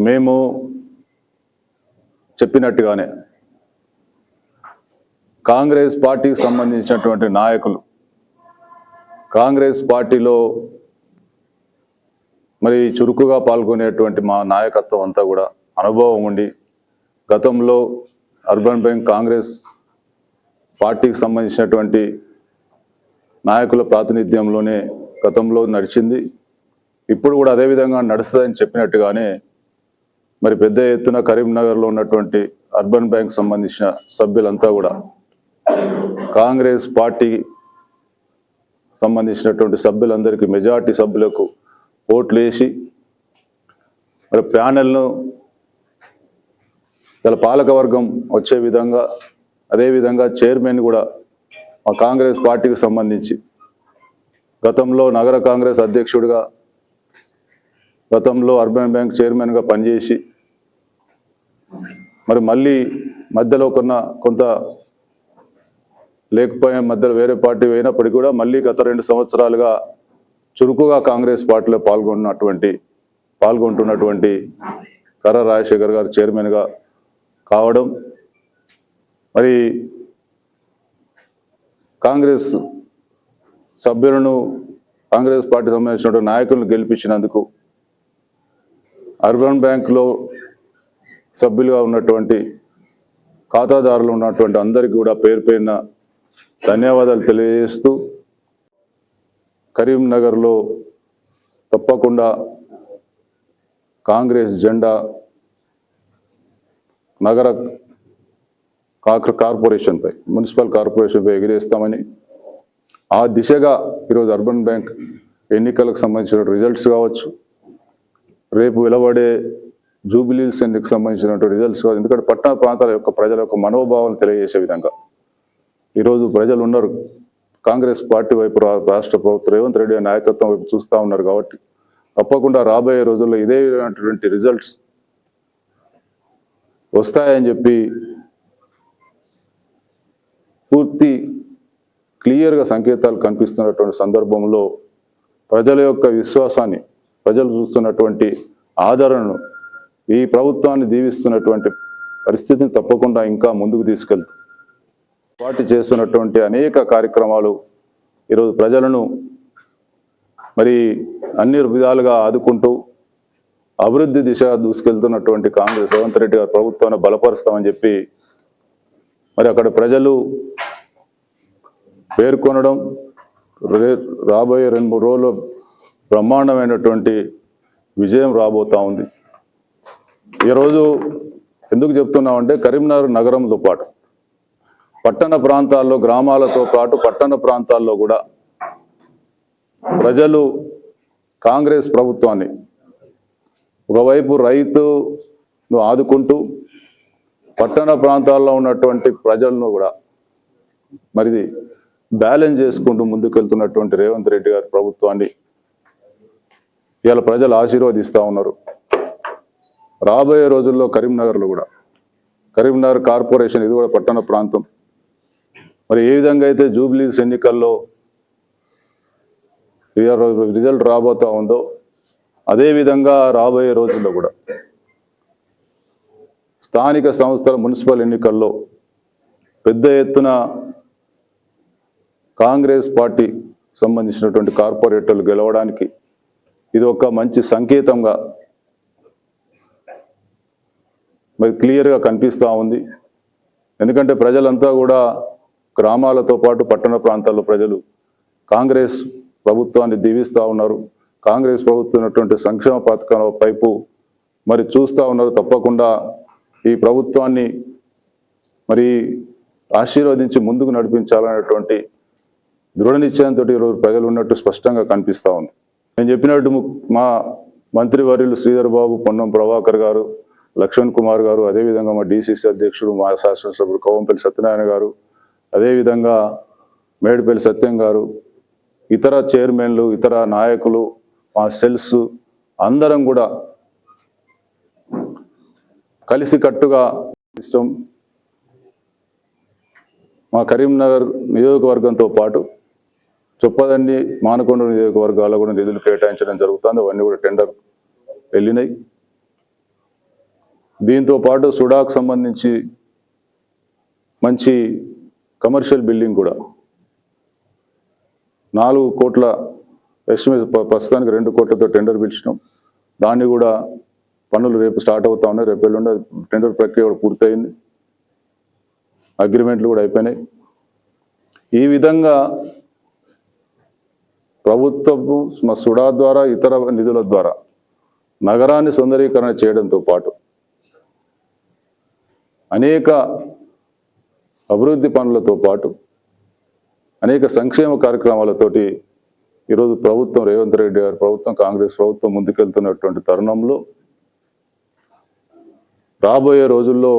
మేము చెప్పినట్టుగానే కాంగ్రెస్ పార్టీకి సంబంధించినటువంటి నాయకులు కాంగ్రెస్ పార్టీలో మరి చురుకుగా పాల్గొనేటువంటి మా నాయకత్వం అంతా కూడా అనుభవం ఉండి గతంలో అర్బన్ బ్యాంక్ కాంగ్రెస్ పార్టీకి సంబంధించినటువంటి నాయకుల ప్రాతినిధ్యంలోనే గతంలో నడిచింది. ఇప్పుడు కూడా అదే విధంగా నడుస్తుందని చెప్పినట్టుగానే మరి పెద్ద ఎత్తున కరీంనగర్లో ఉన్నటువంటి అర్బన్ బ్యాంక్ సంబంధించిన సభ్యులంతా కూడా కాంగ్రెస్ పార్టీ సంబంధించినటువంటి సభ్యులందరికీ మెజార్టీ సభ్యులకు ఓట్లు వేసి మరి ప్యానెల్ను గల పాలకవర్గం వచ్చే విధంగా అదేవిధంగా చైర్మన్ కూడా మా కాంగ్రెస్ పార్టీకి సంబంధించి గతంలో నగర కాంగ్రెస్ అధ్యక్షుడిగా గతంలో అర్బన్ బ్యాంక్ చైర్మన్గా పనిచేసి మరి మళ్ళీ మధ్యలో కొన్న కొంత లేకపోయే మధ్యలో వేరే పార్టీ అయినప్పటికీ కూడా మళ్ళీ గత రెండు సంవత్సరాలుగా చురుకుగా కాంగ్రెస్ పార్టీలో పాల్గొన్నటువంటి పాల్గొంటున్నటువంటి కర్ర రాజశేఖర్ గారు చైర్మన్గా కావడం మరి కాంగ్రెస్ సభ్యులను కాంగ్రెస్ పార్టీ సంబంధించినటువంటి నాయకులను గెలిపించినందుకు అర్బన్ బ్యాంక్లో సభ్యులుగా ఉన్నటువంటి ఖాతాదారులు ఉన్నటువంటి అందరికీ కూడా పేరు పేరున ధన్యవాదాలు తెలియజేస్తూ కరీంనగర్లో తప్పకుండా కాంగ్రెస్ జెండా నగర కార్ కార్పొరేషన్పై మున్సిపల్ కార్పొరేషన్పై ఎగిరేస్తామని ఆ దిశగా ఈరోజు అర్బన్ బ్యాంక్ ఎన్నికలకు సంబంధించిన రిజల్ట్స్ కావచ్చు. రేపు వెలువడే జూబిలీస్ ఎన్నికకు సంబంధించినటువంటి రిజల్ట్స్ కాదు ఎందుకంటే పట్టణ ప్రాంతాల యొక్క ప్రజల యొక్క మనోభావాలను తెలియజేసే విధంగా. ఈరోజు ప్రజలు ఉన్నారు. కాంగ్రెస్ పార్టీ వైపు రా- రాష్ట్ర ప్రభుత్వం రేవంత్ రెడ్డి నాయకత్వం వైపు చూస్తూ ఉన్నారు కాబట్టి తప్పకుండా రాబోయే రోజుల్లో ఇదే విధమైనటువంటి రిజల్ట్స్ వస్తాయని చెప్పి పూర్తి క్లియర్గా సంకేతాలు కనిపిస్తున్నటువంటి సందర్భంలో ప్రజల యొక్క విశ్వాసాన్ని ప్రజలు చూస్తున్నటువంటి ఆదరణను ఈ ప్రభుత్వాన్ని దీవిస్తున్నటువంటి పరిస్థితిని తప్పకుండా ఇంకా ముందుకు తీసుకెళ్తూ వాటి చేస్తున్నటువంటి అనేక కార్యక్రమాలు ఈరోజు ప్రజలను మరి అన్ని విధాలుగా ఆదుకుంటూ అభివృద్ధి దిశగా దూసుకెళ్తున్నటువంటి కాంగ్రెస్ రేవంత్ రెడ్డి గారి ప్రభుత్వాన్ని బలపరుస్తామని చెప్పి మరి అక్కడ ప్రజలు పేర్కొనడం రే- రాబోయే రెండు మూడు రోజుల్లో బ్రహ్మాండమైనటువంటి విజయం రాబోతా ఉంది. ఈరోజు ఎందుకు చెప్తున్నామంటే కరీంనగర్ నగరంతో పాటు పట్టణ ప్రాంతాల్లో గ్రామాలతో పాటు పట్టణ ప్రాంతాల్లో కూడా ప్రజలు కాంగ్రెస్ ప్రభుత్వాన్ని ఒకవైపు రైతును ఆదుకుంటూ పట్టణ ప్రాంతాల్లో ఉన్నటువంటి ప్రజలను కూడా మరి బ్యాలెన్స్ చేసుకుంటూ ముందుకెళ్తున్నటువంటి రేవంత్ రెడ్డి గారి ప్రభుత్వాన్ని ఇవాళ ప్రజలు ఆశీర్వదిస్తూ ఉన్నారు. రాబోయే రోజుల్లో కరీంనగర్లో కూడా. కరీంనగర్ కార్పొరేషన్ ఇది కూడా పట్టణ ప్రాంతం. మరి ఏ విధంగా అయితే జూబ్లీస్ ఎన్నికల్లో రిజల్ట్ రాబోతా ఉందో అదేవిధంగా రాబోయే రోజుల్లో కూడా స్థానిక సంస్థల మున్సిపల్ ఎన్నికల్లో పెద్ద ఎత్తున కాంగ్రెస్ పార్టీ సంబంధించినటువంటి కార్పొరేటర్లు గెలవడానికి ఇది ఒక మంచి సంకేతంగా మరి క్లియర్గా కనిపిస్తూ ఉంది. ఎందుకంటే ప్రజలంతా కూడా గ్రామాలతో పాటు పట్టణ ప్రాంతాల్లో ప్రజలు కాంగ్రెస్ ప్రభుత్వాన్ని దీవిస్తూ ఉన్నారు. కాంగ్రెస్ ప్రభుత్వం సంక్షేమ పథకాల వైపు మరి చూస్తూ ఉన్నారు తప్పకుండా. ఈ ప్రభుత్వాన్ని మరి ఆశీర్వదించి ముందుకు నడిపించాలనేటువంటి దృఢ నిశ్చయంతో ఈరోజు ప్రజలు ఉన్నట్టు స్పష్టంగా కనిపిస్తూ ఉంది. నేను చెప్పినట్టు ము- మా మంత్రివర్యులు శ్రీధర్ బాబు పొన్నం ప్రభాకర్ గారు లక్ష్మణ్ కుమార్ గారు అదేవిధంగా మా డిసిసి అధ్యక్షుడు మా శాసనసభ్యుడు కోవంపల్లి సత్యనారాయణ గారు అదేవిధంగా మేడిపల్లి సత్యం గారు ఇతర చైర్మన్లు ఇతర నాయకులు మా సెల్స్ అందరం కూడా కలిసి కట్టుగా ఇష్టం. మా కరీంనగర్ నియోజకవర్గంతో పాటు చొప్పదండి మానకొండ నియోజకవర్గాల్లో కూడా నిధులు కేటాయించడం జరుగుతుంది. అవన్నీ కూడా టెండర్ వెళ్ళినాయి. దీంతో పాటు సుడాకు సంబంధించి మంచి కమర్షియల్ బిల్డింగ్ కూడా. నాలుగు కోట్ల ఎస్టిమేట్ ప్రస్తుతానికి రెండు కోట్లతో టెండర్ పిలిచినాం. దాన్ని కూడా పనులు రేపు స్టార్ట్ అవుతా ఉన్నాయి. రేపు ఎల్లుండి టెండర్ ప్రక్రియ కూడా పూర్తయింది. అగ్రిమెంట్లు కూడా అయిపోయినాయి. ఈ విధంగా ప్రభుత్వపు మా సుడా ద్వారా ఇతర నిధుల ద్వారా నగరాన్ని సుందరీకరణ చేయడంతో పాటు అనేక అభివృద్ధి పనులతో పాటు అనేక సంక్షేమ కార్యక్రమాలతోటి ఈరోజు ప్రభుత్వం రేవంత్ రెడ్డి గారి ప్రభుత్వం కాంగ్రెస్ ప్రభుత్వం ముందుకెళ్తున్నటువంటి తరుణంలో రాబోయే రోజుల్లో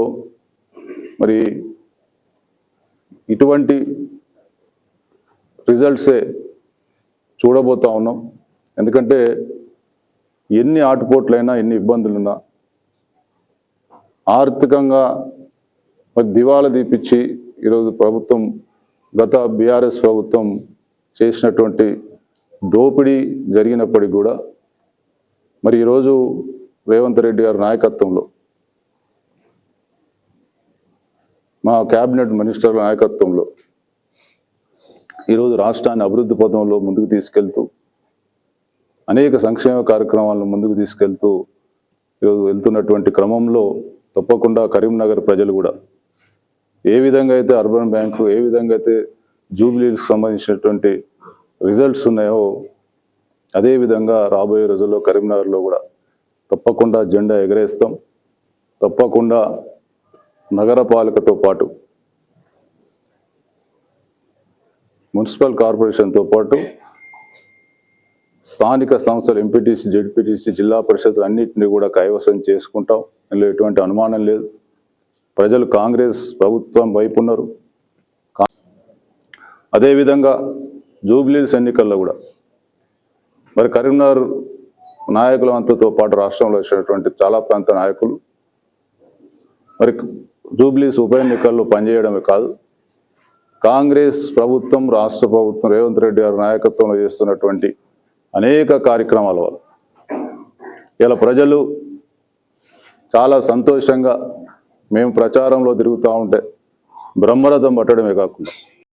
మరి ఇటువంటి రిజల్ట్సే చూడబోతా ఉన్నాం. ఎందుకంటే ఎన్ని ఆటుపోట్లైనా ఎన్ని ఇబ్బందులున్నా ఆర్థికంగా మరి దివాలా తీపిచ్చి ఈరోజు ప్రభుత్వం గత బీఆర్ఎస్ ప్రభుత్వం చేసినటువంటి దోపిడీ జరిగినప్పటికీ కూడా మరి ఈరోజు రేవంత్ రెడ్డి గారి నాయకత్వంలో మా క్యాబినెట్ మినిస్టర్ల నాయకత్వంలో ఈరోజు రాష్ట్రాన్ని అభివృద్ధి పథంలో ముందుకు తీసుకెళ్తూ అనేక సంక్షేమ కార్యక్రమాలను ముందుకు తీసుకెళ్తూ ఈరోజు వెళ్తున్నటువంటి క్రమంలో తప్పకుండా కరీంనగర్ ప్రజలు కూడా ఏ విధంగా అయితే అర్బన్ బ్యాంకు ఏ విధంగా అయితే జూబ్లీకి సంబంధించినటువంటి రిజల్ట్స్ ఉన్నాయో అదే విధంగా రాబోయే రోజుల్లో కరీంనగర్లో కూడా తప్పకుండా జెండా ఎగరేస్తాం. తప్పకుండా నగరపాలికతో పాటు మున్సిపల్ కార్పొరేషన్తో పాటు స్థానిక సంస్థలు ఎంపీటీసీ జెడ్పీటీసీ జిల్లా పరిషత్లు అన్నింటినీ కూడా కైవసం చేసుకుంటాం. ఇందులో ఎటువంటి అనుమానం లేదు. ప్రజలు కాంగ్రెస్ ప్రభుత్వం వైపు ఉన్నారు. అదేవిధంగా జూబ్లీస్ ఎన్నికల్లో కూడా. మరి కరీంనగర్ నాయకుల అంతతో పాటు రాష్ట్రంలో వచ్చినటువంటి చాలా ప్రాంత నాయకులు. మరి జూబ్లీస్ ఉప ఎన్నికల్లో పనిచేయడమే కాదు కాంగ్రెస్ ప్రభుత్వం రాష్ట్ర ప్రభుత్వం రేవంత్ రెడ్డి గారి నాయకత్వంలో చేస్తున్నటువంటి అనేక కార్యక్రమాల వల్ల. ఇలా ప్రజలు చాలా సంతోషంగా మేము ప్రచారంలో తిరుగుతూ ఉంటే బ్రహ్మరథం పట్టడమే కాకుండా.